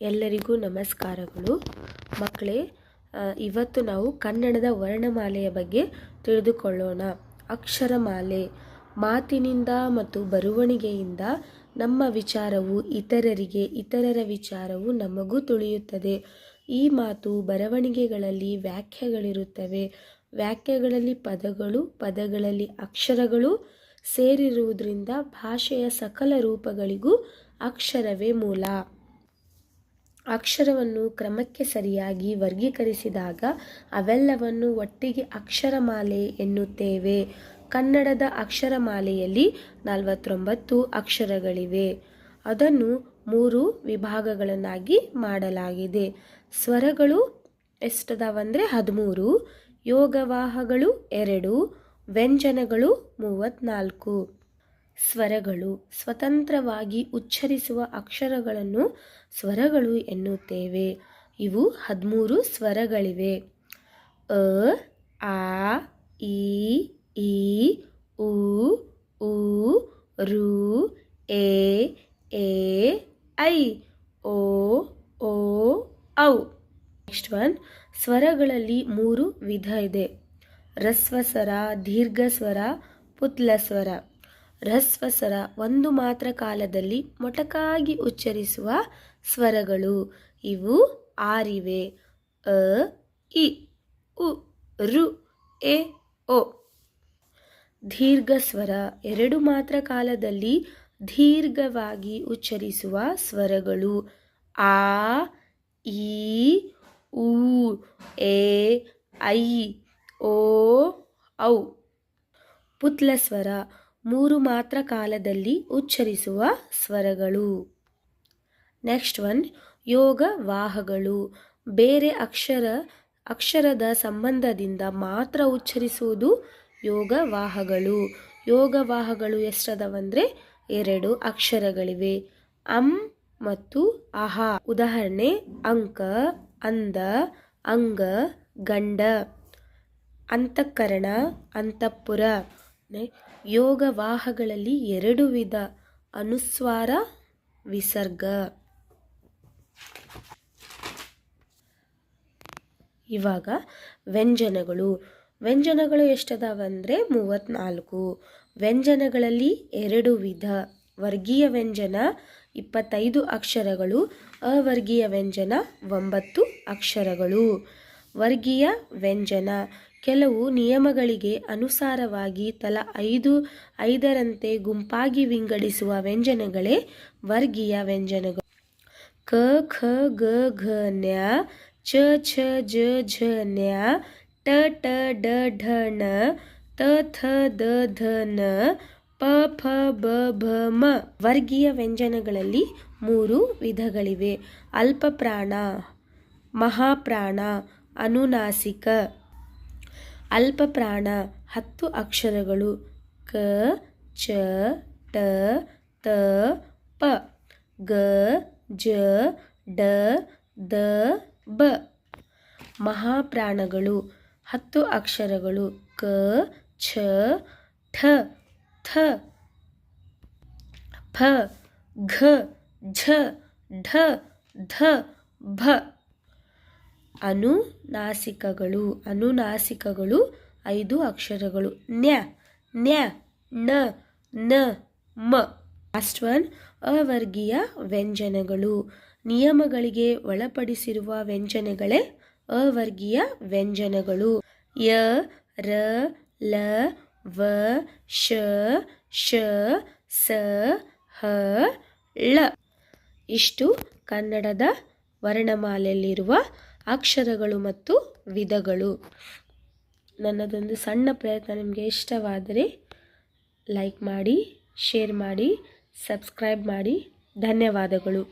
ಎಲ್ಲರಿಗೂ ನಮಸ್ಕಾರಗಳು. ಮಕ್ಕಳೇ ಇವತ್ತು ನಾವು ಕನ್ನಡದ ವರ್ಣಮಾಲೆಯ ಬಗ್ಗೆ ತಿಳಿದುಕೊಳ್ಳೋಣ. ಅಕ್ಷರಮಾಲೆ, ಮಾತಿನಿಂದ ಮತ್ತು ಬರವಣಿಗೆಯಿಂದ ನಮ್ಮ ವಿಚಾರವು ಇತರರಿಗೆ ಇತರರ ವಿಚಾರವು ನಮಗೂ ತುಳಿಯುತ್ತದೆ. ಈ ಮಾತು ಬರವಣಿಗೆಗಳಲ್ಲಿ ವ್ಯಾಖ್ಯೆಗಳಿರುತ್ತವೆ. ವ್ಯಾಖ್ಯೆಗಳಲ್ಲಿ ಪದಗಳು, ಪದಗಳಲ್ಲಿ ಅಕ್ಷರಗಳು ಸೇರಿರುವುದರಿಂದ ಭಾಷೆಯ ಸಕಲ ರೂಪಗಳಿಗೂ ಅಕ್ಷರವೇ ಮೂಲ. ಅಕ್ಷರವನ್ನು ಕ್ರಮಕ್ಕೆ ಸರಿಯಾಗಿ ವರ್ಗೀಕರಿಸಿದಾಗ ಅವೆಲ್ಲವನ್ನು ಒಟ್ಟಿಗೆ ಅಕ್ಷರಮಾಲೆ ಎನ್ನುತ್ತೇವೆ. ಕನ್ನಡದ ಅಕ್ಷರಮಾಲೆಯಲ್ಲಿ ನಲವತ್ತೊಂಬತ್ತು ಅಕ್ಷರಗಳಿವೆ. ಅದನ್ನು ಮೂರು ವಿಭಾಗಗಳನ್ನಾಗಿ ಮಾಡಲಾಗಿದೆ. ಸ್ವರಗಳು ಎಷ್ಟದಾವಂದರೆ ಹದಿಮೂರು, ಯೋಗವಾಹಗಳು ಎರಡು, ವ್ಯಂಜನಗಳು ಮೂವತ್ತ್ನಾಲ್ಕು ಸ್ವರಗಳು ಸ್ವತಂತ್ರವಾಗಿ ಉಚ್ಚರಿಸುವ ಅಕ್ಷರಗಳನ್ನು ಸ್ವರಗಳು ಎನ್ನುತ್ತೇವೆ. ಇವು ಹದಿಮೂರು ಸ್ವರಗಳಿವೆ. ಅ, ಆ, ಇ ಈ ಉ ಉ, ರು, ಎ ಎ, ಐ, ಓ ಓ, ಔ. Next one. ಸ್ವರಗಳಲ್ಲಿ ಮೂರು ವಿಧ ಇದೆ. ರಸ್ವ ಸ್ವರ ದೀರ್ಘ ಸ್ವರ ಪುತ್ಲ ಸ್ವರ ರಸ್ವ ಸ್ವರ ಒಂದು ಮಾತ್ರ ಕಾಲದಲ್ಲಿ ಮೊಟಕಾಗಿ ಉಚ್ಚರಿಸುವ ಸ್ವರಗಳು. ಇವು ಆರಿವೆ. ಅ, ಇ, ಉ, ರು, ಎ ಓ ದೀರ್ಘ ಸ್ವರ ಎರಡು ಮಾತ್ರ ಕಾಲದಲ್ಲಿ ದೀರ್ಘವಾಗಿ ಉಚ್ಚರಿಸುವ ಸ್ವರಗಳು. ಆ ಈ ಉ, ಎ, ಐ, ಓ, ಔ. ಪುತ್ಲ ಸ್ವರ ಮೂರು ಮಾತ್ರ ಕಾಲದಲ್ಲಿ ಉಚ್ಚರಿಸುವ ಸ್ವರಗಳು. ನೆಕ್ಸ್ಟ್ ಒನ್ ಯೋಗ ವಾಹಗಳು. ಬೇರೆ ಅಕ್ಷರ, ಅಕ್ಷರದ ಸಂಬಂಧದಿಂದ ಮಾತ್ರ ಉಚ್ಚರಿಸುವುದು ಯೋಗವಾಹಗಳು ಯೋಗವಾಹಗಳು ಎಷ್ಟದವಂದರೆ ಎರಡು ಅಕ್ಷರಗಳಿವೆ. ಅಂ ಮತ್ತು ಅಹ. ಉದಾಹರಣೆ, ಅಂಕ ಅಂದ ಅಂಗ, ಗಂಡ. ಅಂತಃಕರಣ, ಅಂತಃಪುರ. ಯೋಗವಾಹಗಳಲ್ಲಿ ಎರಡು ವಿಧ, ಅನುಸ್ವಾರ, ವಿಸರ್ಗ. ಇವಾಗ ವ್ಯಂಜನಗಳು. ವ್ಯಂಜನಗಳು ಎಷ್ಟದಾವಂದರೆ ಮೂವತ್ತ್ನಾಲ್ಕು ವ್ಯಂಜನಗಳಲ್ಲಿ ಎರಡು ವಿಧ, ವರ್ಗೀಯ ವ್ಯಂಜನ ಇಪ್ಪತ್ತೈದು ಅಕ್ಷರಗಳು, ಅವರ್ಗೀಯ ವ್ಯಂಜನ ಒಂಬತ್ತು ಅಕ್ಷರಗಳು. ವರ್ಗೀಯ ವ್ಯಂಜನ ಕೆಲವು ನಿಯಮಗಳಿಗೆ ಅನುಸಾರವಾಗಿ ತಲಾ ಐದು, ಐದರಂತೆ ಗುಂಪಾಗಿ ವಿಂಗಡಿಸುವ ವ್ಯಂಜನಗಳೇ ವರ್ಗೀಯ ವ್ಯಂಜನಗಳು. ಕ, ಖ, ಗ, ಘ, ನ್ಯ, ಚ, ಛ, ಜ, ಝ, ನ್ಯ ಟ ಟ ಡ ಢ, ಣ, ತ, ಥ, ದ, ಧ, ನ, ಪ, ಫ, ಬ, ಭ, ಮ. ವರ್ಗೀಯ ವ್ಯಂಜನಗಳಲ್ಲಿ ಮೂರು ವಿಧಗಳಿವೆ. ಅಲ್ಪಪ್ರಾಣ, ಮಹಾಪ್ರಾಣ, ಅನುನಾಸಿಕ ಅಲ್ಪಪ್ರಾಣ ಹತ್ತು ಅಕ್ಷರಗಳು, ಕ, ಚ, ಟ, ತ, ಪ, ಗ, ಜ, ಡ, ದ, ಬ. ಮಹಾಪ್ರಾಣಗಳು, ಹತ್ತು ಅಕ್ಷರಗಳು, ಕ, ಛ, ಠ, ಥ. ಫ, ಘ, ಝ, ಢ, ಧ, ಭ. ಅನುನಾಸಿಕಗಳು. ಅನುನಾಸಿಕಗಳು ಐದು ಅಕ್ಷರಗಳು. ನ್ಯ ನ್ಯ, ನ ನ, ಮ. ಲಾಸ್ಟ್ ಒನ್ ಅವರ್ಗೀಯ ವ್ಯಂಜನಗಳು. ನಿಯಮಗಳಿಗೆ ಒಳಪಡಿಸಿರುವ ವ್ಯಂಜನಗಳೇ ಅವರ್ಗೀಯ ವ್ಯಂಜನಗಳು. ಯ, ರ, ಲ, ವ, ಶ ಶ, ಸ, ಹ, ಳ. ಇಷ್ಟು ಕನ್ನಡದ ವರ್ಣಮಾಲೆಯಲ್ಲಿರುವ ಅಕ್ಷರಗಳು ಮತ್ತು ವಿಧಗಳು. ನನ್ನದೊಂದು ಸಣ್ಣ ಪ್ರಯತ್ನ ನಿಮಗೆ ಇಷ್ಟವಾದರೆ ಲೈಕ್ ಮಾಡಿ, ಶೇರ್ ಮಾಡಿ, ಸಬ್ಸ್ಕ್ರೈಬ್ ಮಾಡಿ. ಧನ್ಯವಾದಗಳು.